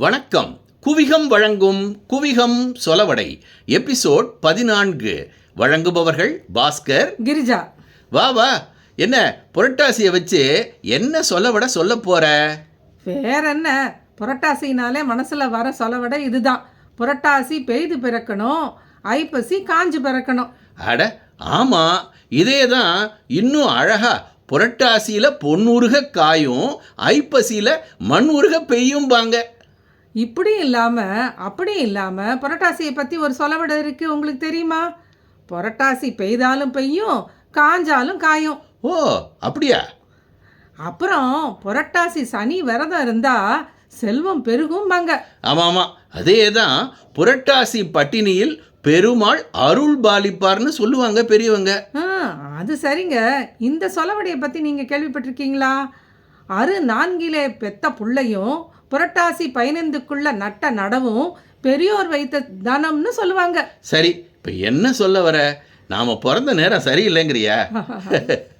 வணக்கம். குவிகம் வழங்கும் குவிகம் சொலவடை எபிசோட் பதினான்கு. வழங்குபவர்கள் பாஸ்கர். கிரிஜா. வா வா. என்ன புரட்டாசியை வச்சு என்ன சொலவடை சொல்ல போற? வேற என்ன? புரட்டாசினாலே மனசுல வர சொலவடை இதுதான். புரட்டாசி பெய்து பிறக்கணும் ஐப்பசி காஞ்சு பிறக்கணும். அட ஆமா. இதே தான் இன்னும் அழகா புரட்டாசியில பொன்னுருக காயும் ஐப்பசியில மண் உருக பெய்யும்பாங்க. இப்படி இல்லாம அப்படி இல்லாம புரட்டாசியை பத்தி ஒரு சொலவடை இருக்கு உங்களுக்கு தெரியுமா? புரட்டாசி பெய்தாலும் பெய்யும் காஞ்சாலும் காயும். ஓ அப்படியா? அப்புறம் புரட்டாசி சனி விரதம் இருந்தா செல்வம் பெருகும்பாங்க ஆமாம் ஆமாம் அதே தான் புரட்டாசி பட்டினியில் பெருமாள் அருள் பாலிப்பார்னு சொல்லுவாங்க பெரியவங்க. அது சரிங்க. இந்த சொலவடையை பற்றி நீங்கள் கேள்விப்பட்டிருக்கீங்களா? அரு நான்கிலே பெத்த புள்ளையும் புரட்டாசி பதினைந்துக்குள்ள நட்ட நடவும் பெரியோர் வைத்த தனம்னு சொல்லுவாங்க. சரி இப்போ என்ன சொல்ல வர? நாம பிறந்த நேரம் சரியில்லைங்கிறியா?